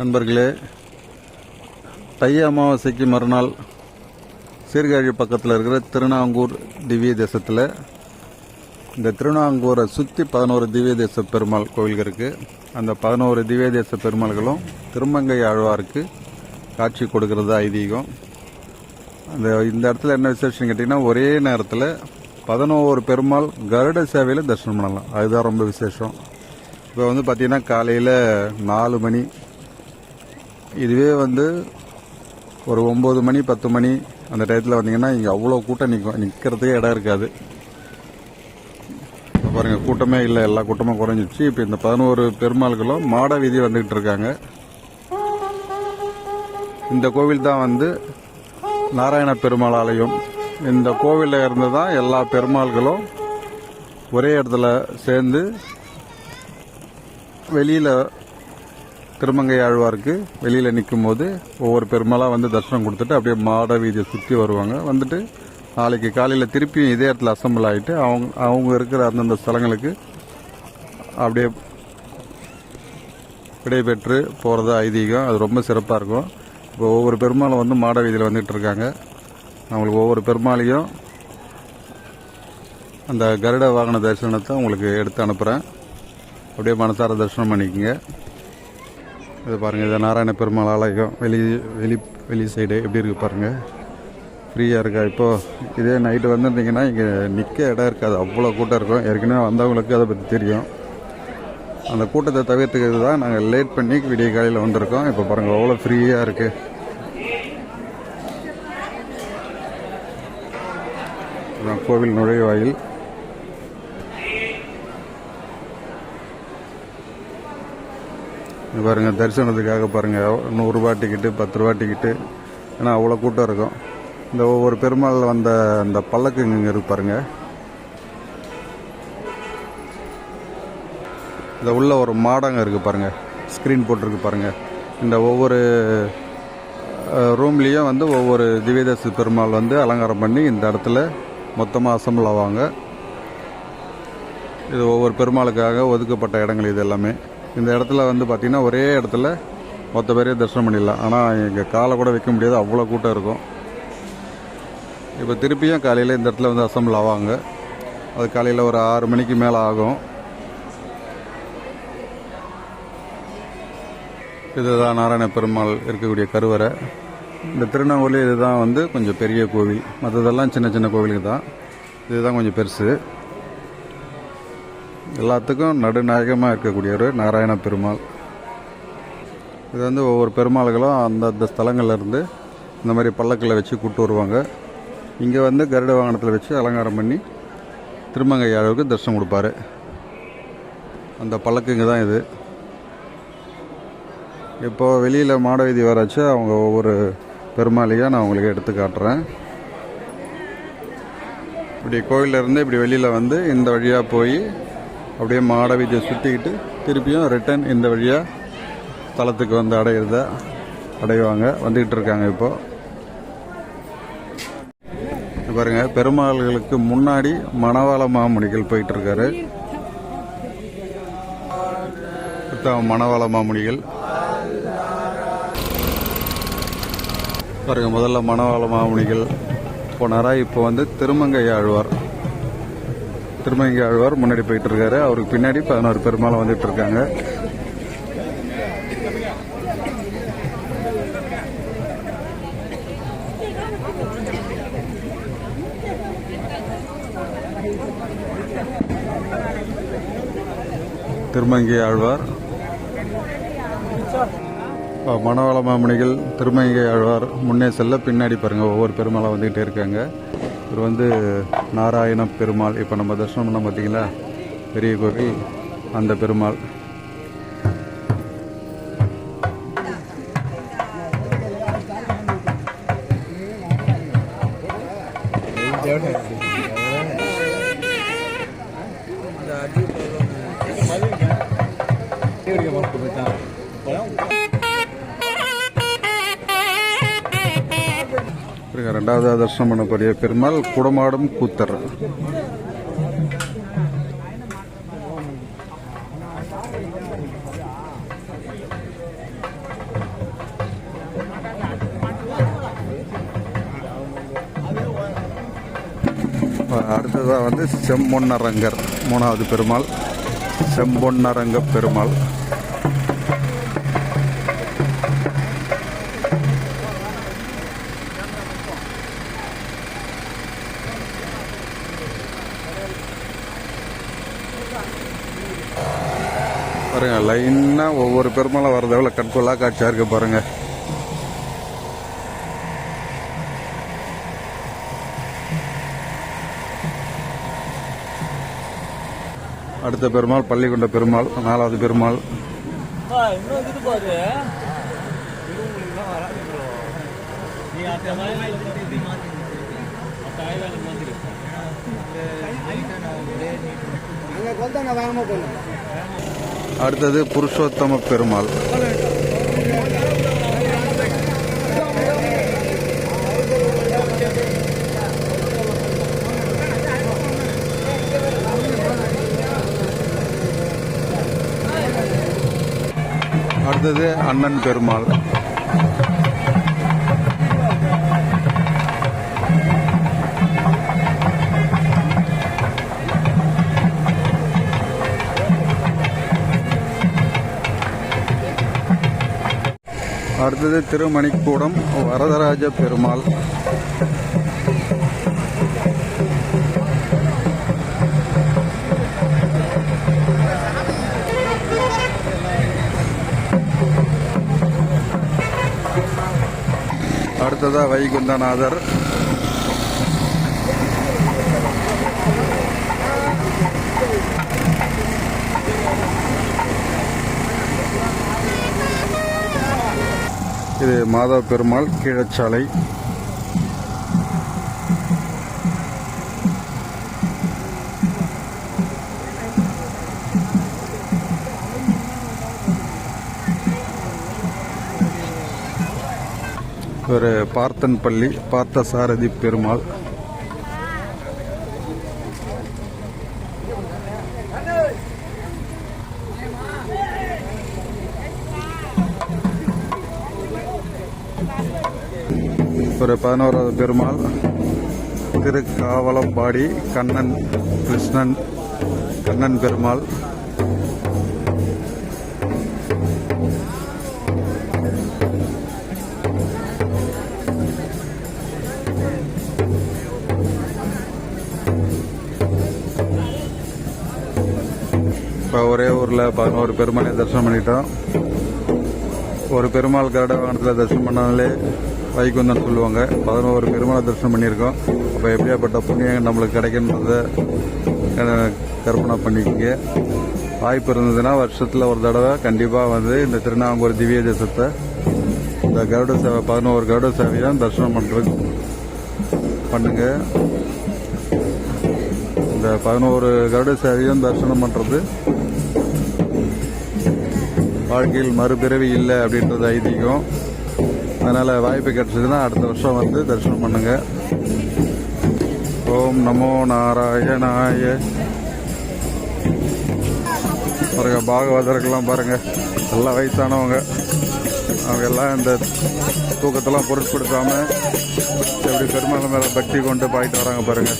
நண்பர்களே தை அமாவாசைக்கு மறுநாள் சீர்காழி பக்கத்தில் இருக்கிற திருநாங்கூர் திவ்ய தேசத்தில் இந்த திருநாங்கூரை சுற்றி பதினோரு திவ்ய தேச பெருமாள் கோவில்கள் இருக்குது அந்த பதினோரு திவ்ய தேச பெருமாள்களும் திருமங்கை ஆழ்வாருக்கு காட்சி கொடுக்கறது ஐதீகம். அந்த இந்த இடத்துல என்ன விசேஷம்னு கேட்டிங்கன்னா ஒரே நேரத்தில் பதினோரு பெருமாள் கருட சேவையில் தரிசனம் பண்ணலாம். அதுதான் ரொம்ப விசேஷம். இப்போ வந்து பார்த்திங்கன்னா காலையில் நாலு மணி இதுவே வந்து ஒரு ஒம்பது மணி பத்து மணி அந்த டயத்தில் வந்தீங்கன்னா இங்கே அவ்வளோ கூட்டம் நிற்கும் நிற்கிறதுக்கே இடம் இருக்காது. பாருங்கள் கூட்டமே இல்லை எல்லா கூட்டமும் குறைஞ்சிச்சு இப்போ இந்த பதினோரு பெருமாள்களும் மாட வீதி வந்துக்கிட்டு இருக்காங்க. இந்த கோவில் தான் வந்து நாராயண பெருமாள் ஆலயம். இந்த கோவிலில் இருந்து தான் எல்லா பெருமாள்களும் ஒரே இடத்துல சேர்ந்து வெளியில் திருமங்கை ஆழ்வாருக்கு வெளியில் நிற்கும் போது ஒவ்வொரு பெருமாளாக வந்து தரிசனம் கொடுத்துட்டு அப்படியே மாட வீதியை சுற்றி வருவாங்க. வந்துட்டு நாளைக்கு காலையில் திருப்பியும் இதே இடத்துல அசம்பிள் ஆகிட்டு அவங்க அவங்க இருக்கிற அந்தந்த ஸ்தலங்களுக்கு அப்படியே விடைபெற்று போகிறது ஐதீகம். அது ரொம்ப சிறப்பாக இருக்கும். இப்போ ஒவ்வொரு பெருமாளும் வந்து மாட வீதியில் வந்துட்டு இருக்காங்க. அவங்களுக்கு ஒவ்வொரு பெருமாளையும் அந்த கருட வாகன தரிசனத்தை உங்களுக்கு எடுத்து அனுப்புகிறேன் அப்படியே மனசார தரிசனம் பண்ணிக்கோங்க. இது பாருங்கள் இது நாராயண பெருமாள் ஆலயம். வெளி வெளி வெளி சைடு எப்படி இருக்குது பாருங்கள் ஃப்ரீயாக இருக்கா? இப்போது இதே நைட்டு வந்துருந்தீங்கன்னா இங்கே நிற்க இடம் இருக்காது. அவ்வளோ கூட்டம் இருக்கும். ஏற்கனவே வந்தவங்களுக்கு அதை பற்றி தெரியும். அந்த கூட்டத்தை தவிர்த்துக்கிறது தான் நாங்கள் லேட் பண்ணி விடிய காலையில் வந்திருக்கோம். இப்போ பாருங்கள் அவ்வளோ ஃப்ரீயாக இருக்குது கோவில் நுழைவாயில். பாருங்கள் பாருங்க தரிசனத்துக்காக பாருங்க. நூறுரூபா டிக்கெட்டு பத்து ரூபா டிக்கெட்டு ஏன்னா அவ்வளோ கூட்டம் இருக்கும். இந்த ஒவ்வொரு பெருமாளில் வந்த அந்த பல்லக்கு இங்கே இருக்கு பாருங்க. இந்த உள்ள ஒரு மாடங்க இருக்கு பாருங்க. ஸ்க்ரீன் போட்டிருக்கு பாருங்க. இந்த ஒவ்வொரு ரூம்லேயும் வந்து ஒவ்வொரு திவ்யதேச பெருமாள் வந்து அலங்காரம் பண்ணி இந்த இடத்துல மொத்தமாக அசம்பிள் ஆவாங்க. இது ஒவ்வொரு பெருமாளுக்காக ஒதுக்கப்பட்ட இடங்கள் இது எல்லாமே. இந்த இடத்துல வந்து பார்த்திங்கன்னா ஒரே இடத்துல மொத்த பேரையும் தரிசனம் பண்ணிடலாம். ஆனால் இங்கே காலை கூட வைக்க முடியாது. அவ்வளோ கூட்டம் இருக்கும். இப்போ திருப்பியும் காலையில் இந்த இடத்துல வந்து அசம்பிள் ஆவாங்க. அது காலையில் ஒரு ஆறு மணிக்கு மேலே ஆகும். இதுதான் நாராயண பெருமாள் இருக்கக்கூடிய கருவறை. இந்த திருநாங்கூரில் இதுதான் வந்து கொஞ்சம் பெரிய கோவில். மற்றதெல்லாம் சின்ன சின்ன கோவிலுக்கு தான். இதுதான் கொஞ்சம் பெருசு. எல்லாத்துக்கும் நடுநாயகமாக இருக்கக்கூடியவர் நாராயண பெருமாள். இது வந்து ஒவ்வொரு பெருமாள்களும் அந்தந்த ஸ்தலங்கள்லேருந்து இந்த மாதிரி பல்லக்கில் வச்சு கூட்டு வருவாங்க. இங்கே வந்து கருட வாகனத்தில் வச்சு அலங்காரம் பண்ணி திருமங்கை அளவுக்கு தரிசனம் கொடுப்பாரு. அந்த பல்லக்குங்க தான் இது. இப்போது வெளியில் மாட வீதி வராச்சு அவங்க ஒவ்வொரு பெருமாளையாக நான் உங்களுக்கு எடுத்து காட்டுறேன். இப்படி கோவில்ல இருந்து இப்படி வெளியில் வந்து இந்த வழியாக போய் அப்படியே மாட வீதியை சுற்றிக்கிட்டு திருப்பியும் ரிட்டன் இந்த வழியாக தளத்துக்கு வந்து அடையிறத அடைவாங்க. வந்துக்கிட்டு இருக்காங்க இப்போது பாருங்க பெருமாள்களுக்கு முன்னாடி மணவாள மாமுனிகள் போயிட்டு இருக்காரு மணவாள மாமுனிகள். பாருங்க முதல்ல மணவாள மாமுனிகள் போனாரா இப்போ வந்து திருமங்கை ஆழ்வார். திருமங்கி ஆழ்வார் முன்னாடி போயிட்டு இருக்காரு அவருக்கு பின்னாடி பதினோரு பெருமாளை வந்துட்டு இருக்காங்க திருமங்கி ஆழ்வார். இப்போ மணவாள மாமணிகள் திருமங்கை ஆழ்வார். முன்னே செல்ல பின்னாடி பாருங்க. ஒவ்வொரு பெருமாளாக வந்துகிட்டே இருக்காங்க. இவர் வந்து நாராயண பெருமாள். இப்போ நம்ம தரிசனம் பண்ண பார்த்தீங்களா பெரிய கோவில் அந்த பெருமாள். இருங்க, ரெண்டாவது தரிசனம் பண்ணக்கூடிய பெருமாள் குடமாடும் கூத்தர். அடுத்ததாக வந்து செம்பொன்னரங்கர் மூணாவது பெருமாள். செம்பொன்னரங்க பெருமாள். பாருங்க லைனாக ஒவ்வொரு பெருமாளும் வரது எவ்வளோ கண்கொள்ளா காட்சியாக இருக்கு பாருங்க. அடுத்த பெருமாள் பள்ளிக்கொண்ட பெருமாள் நாலாவது பெருமாள். அங்கே வேகமாக போகணும் அடுத்தது புருஷோத்தம பெருமாள். அடுத்தது அண்ணன் பெருமாள். அடுத்தது திருமணிக்கூடம் வரதராஜ பெருமாள். அடுத்ததாக வைகுந்தநாதர். இது மாதவ பெருமாள் கீழச்சாலை. ஒரு பார்த்தன் பள்ளி பார்த்த சாரதி பெருமாள். ஒரு பதினோராவது பெருமாள் திருக்காவலம்பாடி கண்ணன் கிருஷ்ணன் கண்ணன் பெருமாள். இப்போ ஒரே ஊரில் பதினோரு பெருமாளை தரிசனம் பண்ணிட்டோம். ஒரு பெருமாள் கரட வாகனத்தில் தரிசனம் பண்ணாலே வைகுந்தன் சொல்லுவாங்க. பதினோரு பெருமாளை தரிசனம் பண்ணியிருக்கோம். அப்போ எப்படியாப்பட்ட புண்ணியம் நம்மளுக்கு கிடைக்கின்றத கற்பனை பண்ணிக்கங்க. வாய்ப்பு இருந்ததுன்னா வருஷத்தில் ஒரு தடவை கண்டிப்பாக வந்து இந்த திருநாங்கூர் திவ்ய தேசத்தை இந்த கருட சேவை பதினோரு கருட சேவையும் தரிசனம் பண்ணுறது பண்ணுங்க. இந்த பதினோரு கருட சேவையும் தரிசனம் பண்ணுறது வாழ்க்கையில் மறுபிறவி இல்லை அப்படின்றது ஐதீகம். அதனால் வாய்ப்பு கிடச்சிதுன்னா அடுத்த வருஷம் வந்து தரிசனம் பண்ணுங்க. ஓம் நமோ நாராயணாய. பாருங்க பாகவதற்கெல்லாம் பாருங்க எல்லாம் வயசானவங்க. அவங்க எல்லாம் இந்த தூக்கத்தெல்லாம் பொருட்படுத்தாம எப்படி பெருமாள் மேல பக்தி கொண்டு பாயிட்டு வராங்க பாருங்க.